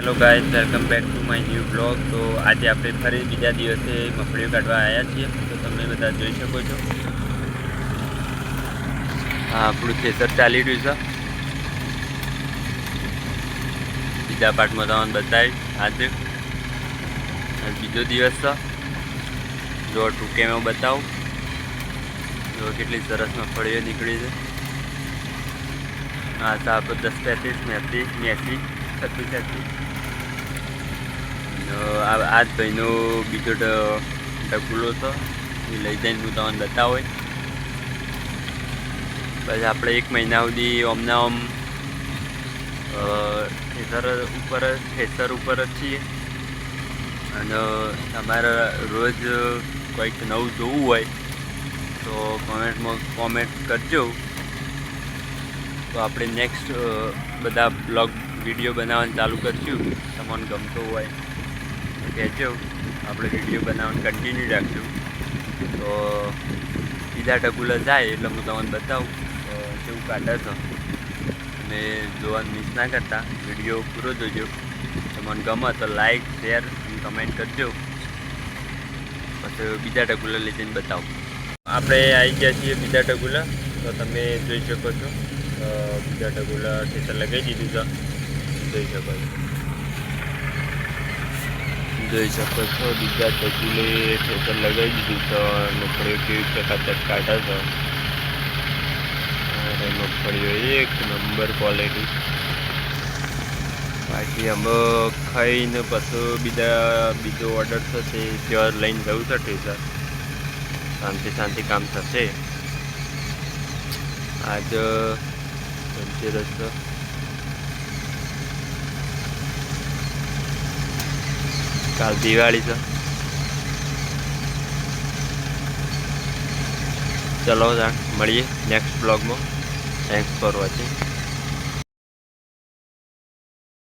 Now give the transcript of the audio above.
Hello guys welcome back to my new blog તો આજે આપણે ફરી બીજા દિવસે મગફળીઓ કાઢવા આવ્યા છીએ. તો તમે બધા જોઈ શકો છો. હા આપણું ખેતર ચાલી રહ્યું છે. બીજા પાર્ટમાં તમને બતાવી આજે બીજો દિવસ છે. જો ટૂંકેમાં બતાવું. જો કેટલી સરસ મગફળીઓ નીકળી છે. હા તો આપણે દસ પેંત્રીસ મેત્રીસ મેસી છત્રીસ છત્રીસ આ જ ભાઈનો બીજો ઢગુલો હતો. એ લઈ જઈને હું તમને બતાવું પછી આપણે એક મહિના સુધી ઓમના ઓમ અ, ખેતર ઉપર ખેતર ઉપર જ છીએ. અને તમારે રોજ કંઈક નવું જોવું હોય તો કોમેન્ટમાં કોમેન્ટ કરજો. તો આપણે નેક્સ્ટ બધા બ્લોગ વીડિયો બનાવવાનું ચાલુ કરશું. તમને ગમતો હોય. કહેજો, આપણે વીડિયો બનાવવાનું કન્ટિન્યુ રાખજો. તો બીજા ટકુલા જાય એટલે હું તમને બતાવું કેવું કાઢે છો. અને જોવાનું મિસ ના કરતા વીડિયો પૂરો જોજો. તમને ગમે તો લાઈક શેર કમેન્ટ કરજો. પછી બીજા ટકુલા લઈ જઈને બતાવું. આપણે આવી ગયા છીએ બીજા ટકુલા તો તમે જોઈ શકો છો. બીજા ટકુલા ખેતર લગાવી દીધું છે. જોઈ શકો છો. જોઈ શકો છો બીજા ટકુલે ખેતર લગાવી દીધું છે મગફળીઓ કેવી કાચત કાઢે છે અરે મગફળીઓ એક નંબર ક્વોલિટી બાકી અમે ખાઈને પછી બીજા, બીજો ઓર્ડર થશે ત્યાં લઈને જવું છે ઠેસર શાંતિ શાંતિ કામ થશે. આજ ધનતેરસ કાલ દિવાળી છે. ચલો જાણ મળીએ નેક્સ્ટ બ્લોગમાં થેન્ક્સ ફોર વોચિંગ